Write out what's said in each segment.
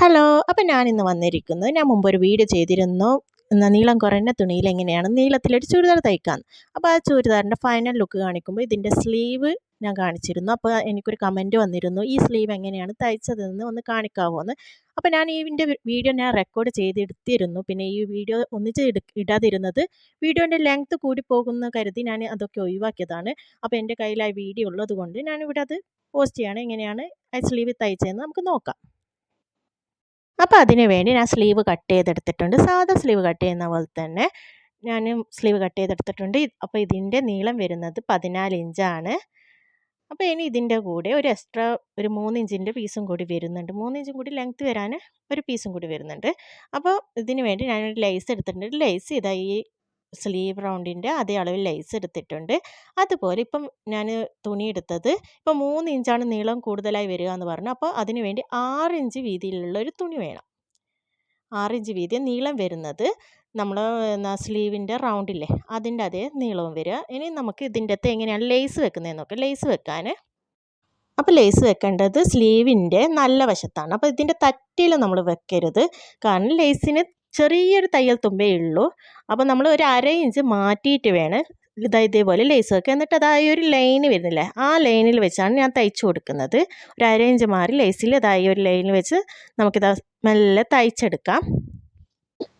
Hello അപ്പം ഞാനിന്ന് വന്നിരിക്കുന്നു. ഞാൻ മുമ്പ് ഒരു വീഡിയോ ചെയ്തിരുന്നു. എന്നാൽ നീളം കുറഞ്ഞ തുണിയിൽ എങ്ങനെയാണ് നീളത്തിലൊരു ചുരിദാർ തയ്ക്കാൻ അപ്പോൾ ആ ചുരിദാറിന്റെ ഫൈനൽ ലുക്ക് കാണിക്കുമ്പോൾ ഇതിന്റെ സ്ലീവ് ഞാൻ കാണിച്ചിരുന്നു. അപ്പോൾ എനിക്കൊരു കമന്റ് വന്നിരുന്നു ഈ സ്ലീവ് എങ്ങനെയാണ് തയ്ച്ചതെന്ന് ഒന്ന് കാണിക്കാവോ എന്ന് അപ്പോൾ ഞാൻ ഇതിന്റെ വീഡിയോ ഞാൻ റെക്കോർഡ് ചെയ്തെടുത്തിരുന്നു. പിന്നെ ഈ വീഡിയോ ഒന്നിച്ച് ഇടാതിരുന്നത് വീഡിയോന്റെ ലെങ്ത്ത് കൂടി പോകുന്ന കരുതി ഞാൻ അതൊക്കെ ഒഴിവാക്കിയതാണ്. അപ്പോൾ എന്റെ കയ്യിൽ ആ വീഡിയോ ഉള്ളത് കൊണ്ട് ഞാനിവിടെ അത് പോസ്റ്റ് ചെയ്യാണ്. എങ്ങനെയാണ് ആ സ്ലീവ് തയ്ച്ചതെന്ന് നമുക്ക് നോക്കാം. അപ്പോൾ അതിന് വേണ്ടി ഞാൻ സ്ലീവ് കട്ട് ചെയ്തെടുത്തിട്ടുണ്ട്. സാധാ സ്ലീവ് കട്ട് ചെയ്യുന്ന പോലെ തന്നെ ഞാൻ സ്ലീവ് കട്ട് ചെയ്തെടുത്തിട്ടുണ്ട്. അപ്പോൾ ഇതിന്റെ നീളം വരുന്നത് പതിനാല് ഇഞ്ചാണ് അപ്പോൾ ഇനി ഇതിന്റെ കൂടെ ഒരു എക്സ്ട്രാ ഒരു മൂന്നിഞ്ചിന്റെ പീസും കൂടി വരുന്നുണ്ട്. മൂന്നിഞ്ചും കൂടി ലെങ്ത്ത് വരാൻ ഒരു പീസും കൂടി വരുന്നുണ്ട്. അപ്പോൾ ഇതിന് വേണ്ടി ഞാനൊരു ലൈസ് എടുത്തിട്ടുണ്ട്. ലൈസ് ഇതായി സ്ലീവ് റൗണ്ടിന്റെ അതേ അളവിൽ ലേസ് എടുത്തിട്ടുണ്ട്. അതുപോലെ ഇപ്പം ഞാൻ തുണി എടുത്തത് ഇപ്പം മൂന്ന് ഇഞ്ചാണ് നീളം കൂടുതലായി വരിക എന്ന് പറഞ്ഞു. അപ്പോൾ അതിന് വേണ്ടി ആറ് ഇഞ്ച് വീതിയിലുള്ള ഒരു തുണി വേണം. ആറ് ഇഞ്ച് വീതി നീളം വരുന്നത് നമ്മൾ സ്ലീവിന്റെ റൗണ്ടില്ലേ അതിന്റെ അതേ നീളവും വരിക. ഇനി നമുക്ക് ഇതിന്റെ അകത്ത് എങ്ങനെയാണ് ലേസ് വെക്കുന്നതെന്ന് നോക്കാം. ലേസ് വെക്കാൻ അപ്പോൾ ലേസ് വെക്കേണ്ടത് സ്ലീവിന്റെ നല്ല വശത്താണ്. അപ്പോൾ ഇതിന്റെ തട്ടിയിൽ നമ്മൾ വെക്കരുത്. കാരണം ലേസിന് ചെറിയൊരു തയ്യൽ തുമ്പേ ഉള്ളൂ. അപ്പോൾ നമ്മൾ ഒരു അര ഇഞ്ച് മാറ്റിയിട്ട് വേണം. ഇതാ ഇതേപോലെ ലേസ് വെക്കുക എന്നിട്ട് അതായി ഒരു ലൈന് വരുന്നില്ലേ? ആ ലൈനിൽ വെച്ചാണ് ഞാൻ തയ്ച്ചു കൊടുക്കുന്നത്. ഒരു അര ഇഞ്ച് മാറി ലേസിൽ ഇതായി ഒരു ലൈനിൽ വെച്ച് നമുക്കിത് മെല്ലെ തയ്ച്ചെടുക്കാം.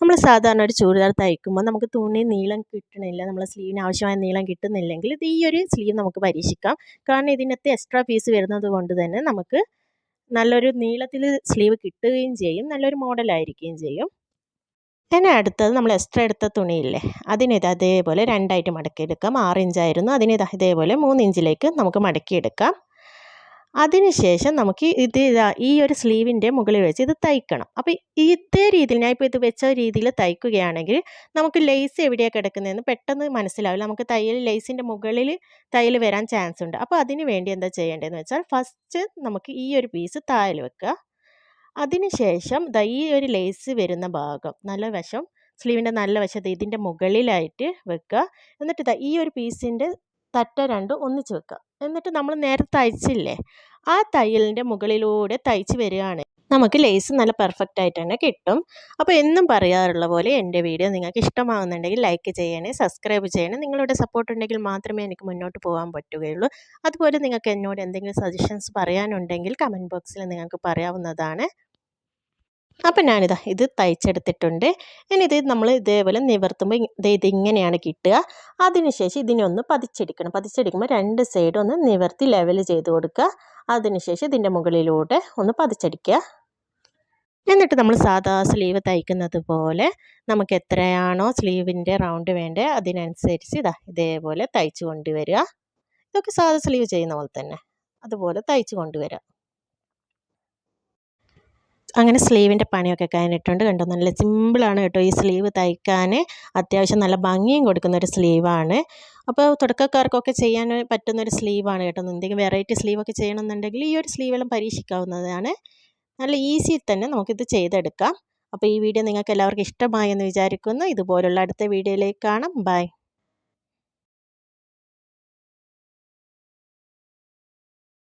നമ്മൾ സാധാരണ ഒരു ചുരിദാർ തയ്ക്കുമ്പോൾ നമുക്ക് തുണി നീളം കിട്ടണില്ല. നമ്മൾ സ്ലീവിന് ആവശ്യമായ നീളം കിട്ടുന്നില്ലെങ്കിൽ ഇത് ഈ ഒരു സ്ലീവ് നമുക്ക് പരീക്ഷിക്കാം. കാരണം ഇതിനകത്ത് എക്സ്ട്രാ പീസ് വരുന്നത് കൊണ്ട് തന്നെ നമുക്ക് നല്ലൊരു നീളത്തിൽ സ്ലീവ് കിട്ടുകയും ചെയ്യും. നല്ലൊരു മോഡലായിരിക്കുകയും ചെയ്യും. ഇനി അടുത്തത് നമ്മൾ എക്സ്ട്രാ എടുത്ത തുണിയില്ലേ അതിനിത് അതേപോലെ രണ്ടായിട്ട് മടക്കിയെടുക്കാം. ആറ് ഇഞ്ചായിരുന്നു അതിന് ഇതേപോലെ മൂന്ന് ഇഞ്ചിലേക്ക് നമുക്ക് മടക്കിയെടുക്കാം. അതിനുശേഷം നമുക്ക് ഇത് ഈ ഒരു സ്ലീവിന്റെ മുകളിൽ വെച്ച് ഇത് തയ്ക്കണം. അപ്പോൾ ഇതേ രീതിയിൽ ഞാൻ ഇപ്പോൾ ഇത് വെച്ച രീതിയിൽ തയ്ക്കുകയാണെങ്കിൽ നമുക്ക് ലേസ് എവിടെയാണ് കിടക്കുന്നതെന്ന് പെട്ടെന്ന് മനസ്സിലാവില്ല. നമുക്ക് തയ്യൽ ലേസിന്റെ മുകളിൽ തയ്യൽ വരാൻ ചാൻസ് ഉണ്ട്. അപ്പോൾ അതിന് വേണ്ടി എന്താ ചെയ്യേണ്ടതെന്ന് വെച്ചാൽ ഫസ്റ്റ് നമുക്ക് ഈ ഒരു പീസ് താഴെ വെക്കുക. അതിനുശേഷം ദാ ഈ ഒരു ലേസ് വരുന്ന ഭാഗം നല്ല വശം സ്ലീവിന്റെ നല്ല വശത്ത് ഇതിന്റെ മുകളിലായിട്ട് വെക്കുക. എന്നിട്ട് ഇതാ ഈ ഒരു പീസിന്റെ തട്ട രണ്ട് ഒന്നിച്ച് വെക്കുക. എന്നിട്ട് നമ്മൾ നേരെ തയ്ച്ചില്ലേ ആ തയ്യലിന്റെ മുകളിലൂടെ തയ്ച്ച് വരികയാണ്. നമുക്ക് ലേസ് നല്ല പെർഫെക്റ്റ് ആയിട്ട് തന്നെ കിട്ടും. അപ്പോൾ എന്നും പറയാറുള്ള പോലെ എന്റെ വീഡിയോ നിങ്ങൾക്ക് ഇഷ്ടമാകുന്നുണ്ടെങ്കിൽ ലൈക്ക് ചെയ്യണേ സബ്സ്ക്രൈബ് ചെയ്യണേ. നിങ്ങളുടെ സപ്പോർട്ട് ഉണ്ടെങ്കിൽ മാത്രമേ എനിക്ക് മുന്നോട്ട് പോകാൻ പറ്റുകയുള്ളൂ. അതുപോലെ നിങ്ങൾക്ക് എന്നോട് എന്തെങ്കിലും സജഷൻസ് പറയാനുണ്ടെങ്കിൽ കമന്റ് ബോക്സിൽ നിങ്ങൾക്ക് പറയാവുന്നതാണ്. അപ്പം ഞാനിതാ ഇത് തയ്ച്ചെടുത്തിട്ടുണ്ട്. ഇനി ഇത് നമ്മൾ ഇതേപോലെ നിവർത്തുമ്പോൾ ഇത് ഇതിങ്ങനെയാണ് കിട്ടുക. അതിനുശേഷം ഇതിനെ ഒന്ന് പതിച്ചെടുക്കണം. പതിച്ചെടുക്കുമ്പോൾ രണ്ട് സൈഡും ഒന്ന് നിവർത്തി ലെവൽ ചെയ്ത് കൊടുക്കുക. അതിനുശേഷം ഇതിന്റെ മുകളിലൂടെ ഒന്ന് പതിച്ചടിക്കുക. എന്നിട്ട് നമ്മൾ സാധാ സ്ലീവ് തയ്ക്കുന്നത് പോലെ നമുക്ക് എത്രയാണോ സ്ലീവിന്റെ റൗണ്ട് വേണ്ടത് അതിനനുസരിച്ച് ഇതാ ഇതേപോലെ തയ്ച്ച് കൊണ്ടുവരിക. ഇതൊക്കെ സാധാ സ്ലീവ് ചെയ്യുന്ന പോലെ തന്നെ. അതുപോലെ തയ്ച്ച് കൊണ്ടുവരിക. അങ്ങനെ സ്ലീവിന്റെ പണിയൊക്കെ കഴിഞ്ഞിട്ടുണ്ട് കണ്ടോ? നല്ല സിമ്പിളാണ് കേട്ടോ ഈ സ്ലീവ് തയ്ക്കാൻ. അത്യാവശ്യം നല്ല ഭംഗിയും കൊടുക്കുന്ന ഒരു സ്ലീവാണ്. അപ്പോൾ തുടക്കക്കാർക്കൊക്കെ ചെയ്യാൻ പറ്റുന്ന ഒരു സ്ലീവാണ് കേട്ടോ. എന്തെങ്കിലും വെറൈറ്റി സ്ലീവൊക്കെ ചെയ്യണമെന്നുണ്ടെങ്കിൽ ഈ ഒരു സ്ലീവെല്ലാം പരീക്ഷിക്കാവുന്നതാണ്. നല്ല ഈസി തന്നെ നമുക്കിത് ചെയ്തെടുക്കാം. അപ്പോൾ ഈ വീഡിയോ നിങ്ങൾക്ക് എല്ലാവർക്കും ഇഷ്ടമായി എന്ന് വിചാരിക്കുന്നു. ഇതുപോലുള്ള അടുത്ത വീഡിയോയിലേക്ക് കാണാം. ബൈ.